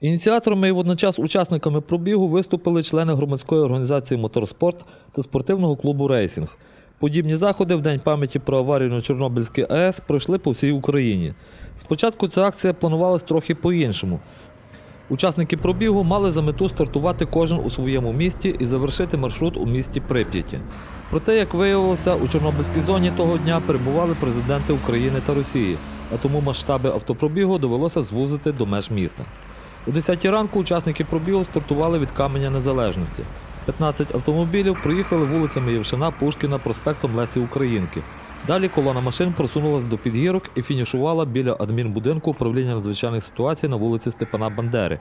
Ініціаторами і водночас учасниками пробігу виступили члени громадської організації Моторспорт та спортивного клубу Рейсінг. Подібні заходи в День пам'яті про аварію на Чорнобильській АЕС пройшли по всій Україні. Спочатку ця акція планувалась трохи по-іншому. Учасники пробігу мали за мету стартувати кожен у своєму місті і завершити маршрут у місті Прип'яті. Проте, як виявилося, у Чорнобильській зоні того дня перебували президенти України та Росії, а тому масштаби автопробігу довелося звузити до меж міста. О 10 ранку учасники пробігу стартували від Каменя Незалежності. 15 автомобілів проїхали вулицями Євшина, Пушкіна, проспектом Лесі Українки. Далі колона машин просунулась до підгірок і фінішувала біля адмінбудинку управління надзвичайних ситуацій на вулиці Степана Бандери.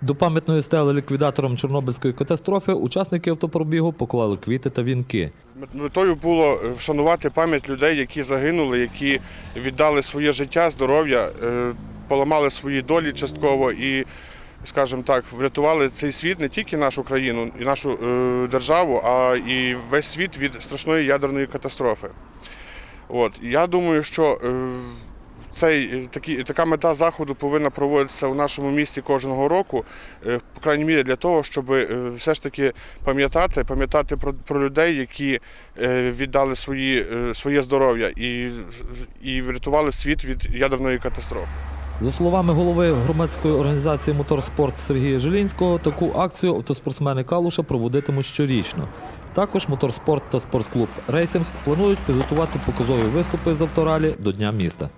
До пам'ятної стели ліквідаторам Чорнобильської катастрофи учасники автопробігу поклали квіти та вінки. Метою було вшанувати пам'ять людей, які загинули, які віддали своє життя, здоров'я, е, поламали свої долі частково і, скажімо так, врятували цей світ не тільки нашу країну і нашу е, державу, а і весь світ від страшної ядерної катастрофи. От я думаю, що е, цей е, такі, така мета заходу повинна проводитися у нашому місті кожного року, по крайній мірі для того, щоб все ж таки пам'ятати, пам'ятати про, про людей, які віддали свої, своє здоров'я і, і врятували світ від ядерної катастрофи. За словами голови громадської організації Моторспорт Сергія Жилінського, таку акцію автоспортсмени Калуша проводитимуть щорічно. Також моторспорт та спортклуб Рейсинг планують підготувати показові виступи з авторалі до Дня міста.